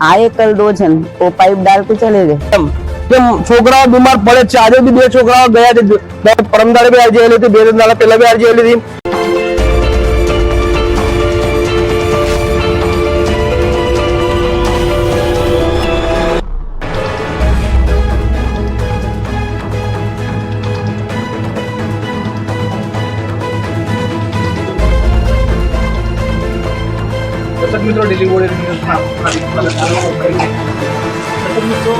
આ કલ દો છે ને પાઇપ ડાલ કે ચલે ગયે કેમ છોકરાઓ બીમાર પડે છે? આજે બી બે છોકરાઓ ગયા છે પરમ દાડે બી આજે એલી હતી, બે દાડા પહેલા બી આજે એલી હતી. મિત્રો ડેલી વોર્ડર ન્યૂઝમાં. મિત્રો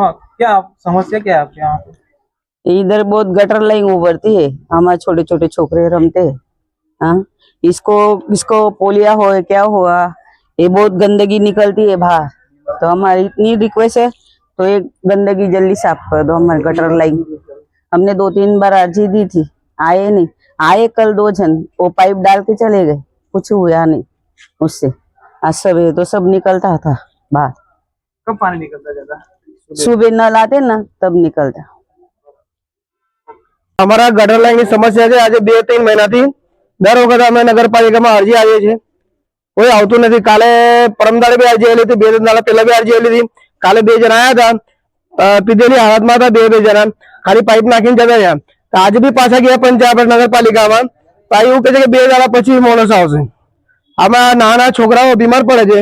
हाँ क्या आप- समस्या क्या है आपके यहाँ? पे इधर बहुत गटर लाइन उभरती है। हमारे छोटे छोटे छोकरे रमते हैं। हाँ इसको इसको पोलिया हो क्या हुआ? ये बहुत गंदगी निकलती है बाहर। तो हमारी इतनी रिक्वेस्ट है तो ये गंदगी जल्दी साफ़ कर दो हमारे गटर लाइन। हमने दो तीन बार अर्जी दी थी आए नहीं। आए कल दो जन वो पाइप डाल के चले गए। कुछ हुआ नहीं उससे। आज सब तो सब निकलता था बाहर। कब पानी निकलता ज़्यादा? सुबह नल आते ना तब निकलता અમારા ગટર લાઈનની સમસ્યા છે આજે બે ત્રણ મહિનાથી દર વખતે અમે નગરપાલિકામાં અરજી આવીએ છીએ કોઈ આવતું નથી કાલે પરમદાડે બી અરજી આવેલી હતી બે ત્રણ દાડા પહેલા બી અરજી આવેલી હતી કાલે બે જણા આવ્યા હતા અ, પીધેલી હાલતમાં હતા બે બે જણા ખાલી પાઇપ નાખીને જતા રહ્યા તો આજે બી પાછા ગયા પંચાયત નગરપાલિકામાં તો આ એવું કહે છે કે બે દાડા પછી માણસ આવશે આમાં નાના છોકરાઓ બીમાર પડે છે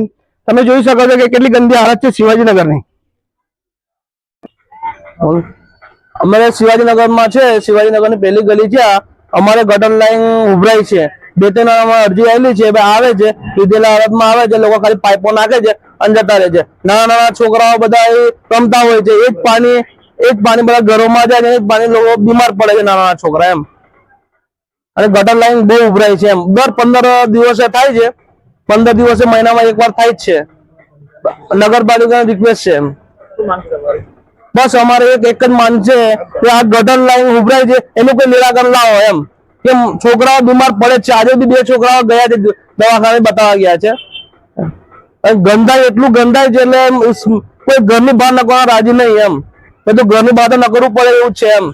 તમે જોઈ શકો છો કે કેટલી ગંદી હાલત છે શિવાજીનગરની બોલો અમારે શિવાજીનગરમાં છે, શિવાજીનગરની પહેલી ગલી છે અમારે ગટર લાઈન ઉભરાઈ છે. બે ત્રણ અમારે અરજી આવેલી છે આવે છે. લીધેલા હાલતમાં આવે છે, લોકો ખાલી પાઇપો નાખે છે અને જતા રહે છે. નાના નાના છોકરાઓ બધા રમતા હોય છે. એ જ પાણી, એ જ પાણી બધા ઘરોમાં જાય છે એ પાણી લોકો બીમાર પડે છે નાના નાના છોકરા એમ. અને ગટર લાઈન બહુ ઉભરાય છે એમ. દર પંદર દિવસે થાય છે. પંદર દિવસે મહિનામાં એકવાર થાય જ છે. નગરપાલિકાની રિક્વેસ્ટ છે એમ. બસ અમારે એક એક જ માન છે કે આ ગટર લાઈન ઉભરાય છે, એનું કોઈ નિરાકરણ લાવો એમ. કે છોકરાઓ બીમાર પડે છે, આજે બી બે છોકરાઓ ગયા છે, દવાખાને બતાવવા ગયા છે. ગંધાય, એટલું ગંધાય છે એટલે કોઈ ઘરની બહાર નકવા રાજી નહીં એમ. બધું ઘરની બહાર તો નકરવું પડે એવું છે એમ.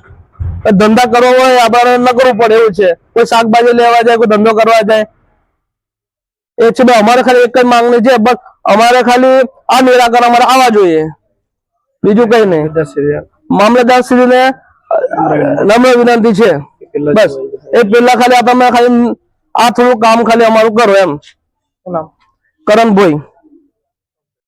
ધંધા કરવો હોય આપણે નકરવું પડે એવું છે. કોઈ શાકભાજી લેવા જાય, કોઈ ધંધો કરવા જાય. એ છે અમારે ખાલી એક જ માંગણી છે, બસ અમારે ખાલી આ નિરાકરણ અમારે આવવા જોઈએ. બીજું કઈ નહીં. મામલતદાર શ્રીને નમ્ર વિનંતી છે. બસ. એ પેલા ખાલી આ તમે ખાલી આ થોડું કામ ખાલી અમારું કરો એમ. કરણભાઈ.